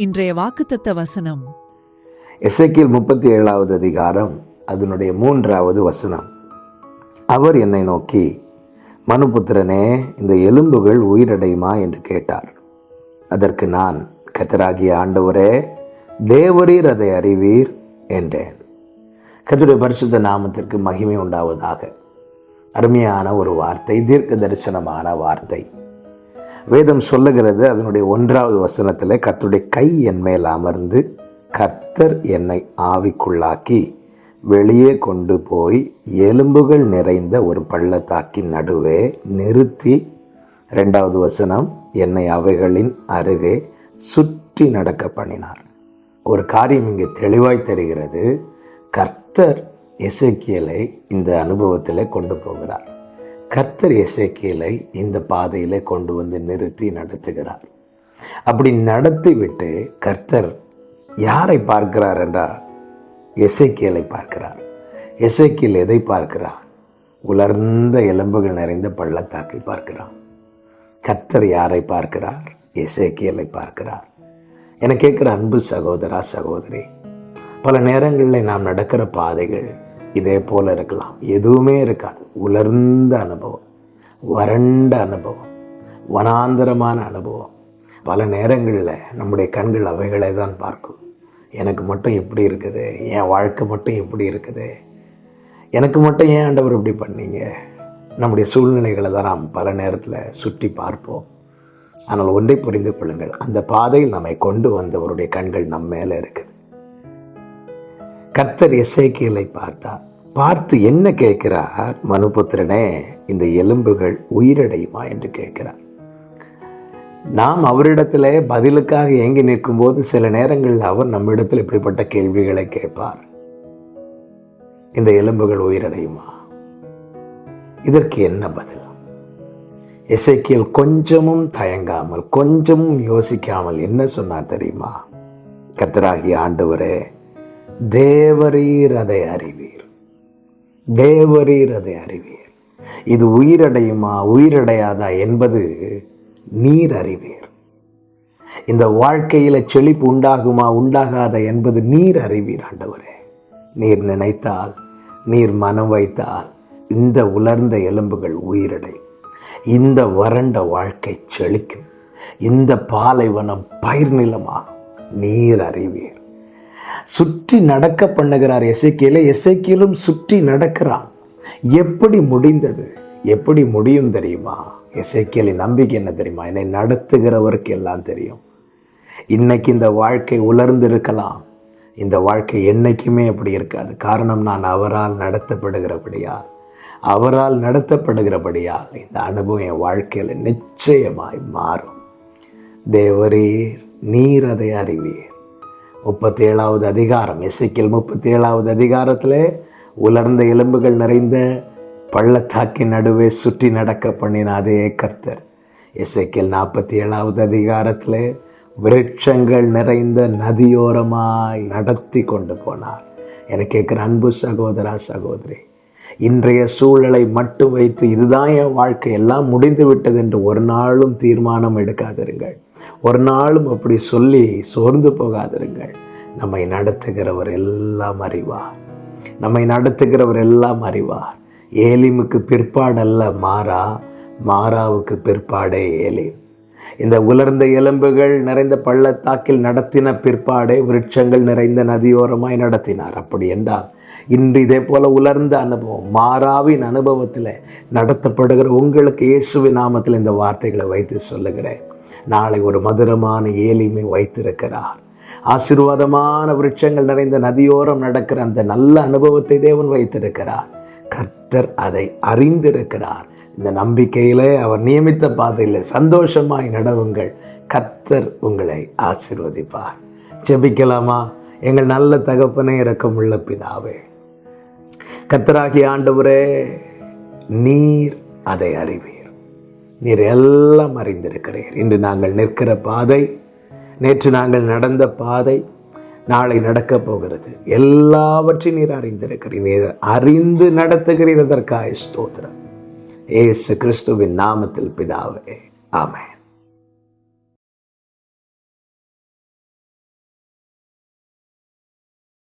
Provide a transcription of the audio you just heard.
இன்றைய வாக்குத்தத்த வசனம். எசைக்கில் முப்பத்தி ஏழாவது அதிகாரம் அதனுடைய மூன்றாவது வசனம். அவர் என்னை நோக்கி மனுபுத்திரனே இந்த எலும்புகள் உயிரடையுமா? என்று கேட்டார். அதற்கு நான் கத்தராகிய ஆண்டவரே தேவரீர் அதை அறிவீர் என்றேன். கத்துடைய பரிசுத்த நாமத்திற்கு மகிமை உண்டாவதாக. அருமையான ஒரு வார்த்தை தீர்க்க தரிசனமான வார்த்தை. வேதம் சொல்லுகிறது அதனுடைய ஒன்றாவது வசனத்தில் கர்த்தருடைய கை என் மேல் அமர்ந்து கர்த்தர் என்னை ஆவிக்குள்ளாக்கி வெளியே கொண்டு போய் எலும்புகள் நிறைந்த ஒரு பள்ளத்தாக்கின் நடுவே நிறுத்தி ரெண்டாவது வசனம் என்னை அவைகளின் அருகே சுற்றி நடக்க பண்ணினார். ஒரு காரியம் இங்கே தெளிவாய் தெரிகிறது. கர்த்தர் இசைக்கியலை இந்த அனுபவத்தில் கொண்டு போகிறார். கர்த்தர் இசைக்கீழை இந்த பாதையில் கொண்டு வந்து நிறுத்தி நடத்துகிறார். அப்படி நடத்திவிட்டு கர்த்தர் யாரை பார்க்கிறார் என்றால் இசைக்கீழை பார்க்கிறார். இசைக்கீழ் எதை பார்க்கிறார்? உலர்ந்த எலும்புகள் நிறைந்த பள்ளத்தாக்கை பார்க்கிறார். கர்த்தர் யாரை பார்க்கிறார்? இசைக்கீழை பார்க்கிறார். என கேட்குற அன்பு சகோதரா சகோதரி பல நேரங்களில் நாம் நடக்கிற பாதைகள் இதே போல் இருக்கலாம். எதுவுமே இருக்காது. உலர்ந்த அனுபவம். வறண்ட அனுபவம். வனாந்தரமான அனுபவம். பல நேரங்களில் நம்முடைய கண்கள் அவைகளை தான் பார்க்கும். எனக்கு மட்டும் எப்படி இருக்குது. என் வாழ்க்கை மட்டும் எப்படி இருக்குது. எனக்கு மட்டும் ஏன் ஆண்டவர் இப்படி பண்ணீங்க? நம்முடைய சூழ்நிலைகளை தான் நாம் பல நேரத்தில் சுற்றி பார்ப்போம். ஆனால் ஒன்றை புரிந்து கொள்ளுங்கள். அந்த பாதையில் நம்மை கொண்டு வந்தவருடைய கண்கள் நம் மேலே இருக்குது கர்த்தர் எசைக்கியலை பார்த்தார். பார்த்து என்ன கேட்கிறார்? மனுபுத்திரனே இந்த எலும்புகள் உயிரடையுமா என்று கேட்கிறார். நாம் அவரிடத்துல பதிலுக்காக ஏங்கி நிற்கும்போது சில நேரங்களில் அவர் நம்மிடத்தில் இப்படிப்பட்ட கேள்விகளை கேட்பார். இந்த எலும்புகள் உயிரடையுமா? இதற்கு என்ன பதில்? இசைக்கியல் கொஞ்சமும் தயங்காமல் கொஞ்சமும் யோசிக்காமல் என்ன சொன்னார் தெரியுமா? கர்த்தராகிய ஆண்டவரே தேவரீர் அதை அறிவீர். தேவரீர் அதை அறிவீர். இது உயிரடையுமா? உயிரடையாதா என்பது நீர் அறிவீர். இந்த வாழ்க்கையில் செழிப்பு உண்டாகுமா? உண்டாகாதா என்பது நீர் அறிவீர் ஆண்டவரே. நீர் நினைத்தால் நீர் மனம் வைத்தால் இந்த உலர்ந்த எலும்புகள் உயிரடை இந்த வறண்ட வாழ்க்கை செழிக்கும். இந்த பாலைவனம் பயிர் நிலமாகும் நீர் அறிவீர். சுற்றி நடக்க பண்ணுகிறார் எசைக்கியலை. எசைக்கியலும் சுற்றி நடக்கிறான். எப்படி முடிந்தது? எப்படி முடியும் தெரியுமா? எசைக்கியலின் நம்பிக்கை என்ன தெரியுமா? என்னை நடத்துகிறவருக்கு எல்லாம் தெரியும். இன்னைக்கு இந்த வாழ்க்கை உலர்ந்து இருக்கலாம் இந்த வாழ்க்கை என்னைக்குமே அப்படி இருக்காது. காரணம் நான் அவரால் நடத்தப்படுகிறபடியால். அவரால் நடத்தப்படுகிறபடியால் இந்த அனுபவம் என் வாழ்க்கையில் நிச்சயமாய் மாறும். தேவரீர் நீர் அதை அறிவீர். முப்பத்தி ஏழாவது அதிகாரம் இசைக்கில் முப்பத்தி ஏழாவது அதிகாரத்தில் உலர்ந்த எலும்புகள் நிறைந்த பள்ளத்தாக்கின் நடுவே சுற்றி நடக்க பண்ணின அதே கர்த்தர். இசைக்கில் நாற்பத்தி ஏழாவது அதிகாரத்தில் விருட்சங்கள் நிறைந்த நதியோரமாய் நடத்தி கொண்டு போனார். எனக்கு கேட்குற அன்பு சகோதரா சகோதரி இன்றைய சூழலை மட்டும் வைத்து இதுதான் என் வாழ்க்கை எல்லாம் முடிந்து விட்டது என்று ஒரு நாளும் தீர்மானம் எடுக்காதிருங்கள். ஒரு நாளும் அப்படி சொல்லி சோர்ந்து போகாதிருங்கள். நம்மை நடத்துகிறவர் எல்லாம் அறிவார். நம்மை நடத்துகிறவர் எல்லாம் அறிவார். ஏலிமுக்கு பிற்பாடல்ல மாறா மாறாவுக்கு பிற்பாடே ஏலிம். இந்த உலர்ந்த எலும்புகள் நிறைந்த பள்ளத்தாக்கில் நடத்தின பிற்பாடே விருட்சங்கள் நிறைந்த நதியோரமாய் நடத்தினார். அப்படி என்றால் இன்று இதே போல உலர்ந்த அனுபவம் மாறாவின் அனுபவத்தில் நடத்தப்படுகிற உங்களுக்கு இயேசுவின் நாமத்தில் இந்த வார்த்தைகளை வைத்து சொல்லுகிறேன். நாளை ஒரு மதுரமான ஏலிமை வைத்திருக்கிறார். ஆசீர்வாதமான விருட்சங்கள் நிறைந்த நதியோரம் நடக்கிற அந்த நல்ல அனுபவத்தை தேவன் வைத்திருக்கிறார். கர்த்தர் அதை அறிந்திருக்கிறார். இந்த நம்பிக்கையிலே அவர் நியமித்த பாதையில் சந்தோஷமாய் நடவுங்கள். கர்த்தர் உங்களை ஆசிர்வதிப்பார். ஜெபிக்கலாமா? எங்கள் நல்ல தகப்பனே உள்ள பிதாவே. கத்தராகி ஆண்டவரே நீர் அதை அறிவி. நீர் எல்லாம் அறிந்திருக்கிறீர். இன்று நாங்கள் நிற்கிற பாதை நேற்று நாங்கள் நடந்த பாதை நாளை நடக்கப் போகிறது. எல்லாவற்றையும் நீர் அறிந்திருக்கிறீர். நீர் அறிந்து நடத்துகிறீர். அதற்காக ஸ்தோத்திரம். ஏசு கிறிஸ்துவின் நாமத்தில் பிதாவே. ஆமேன்.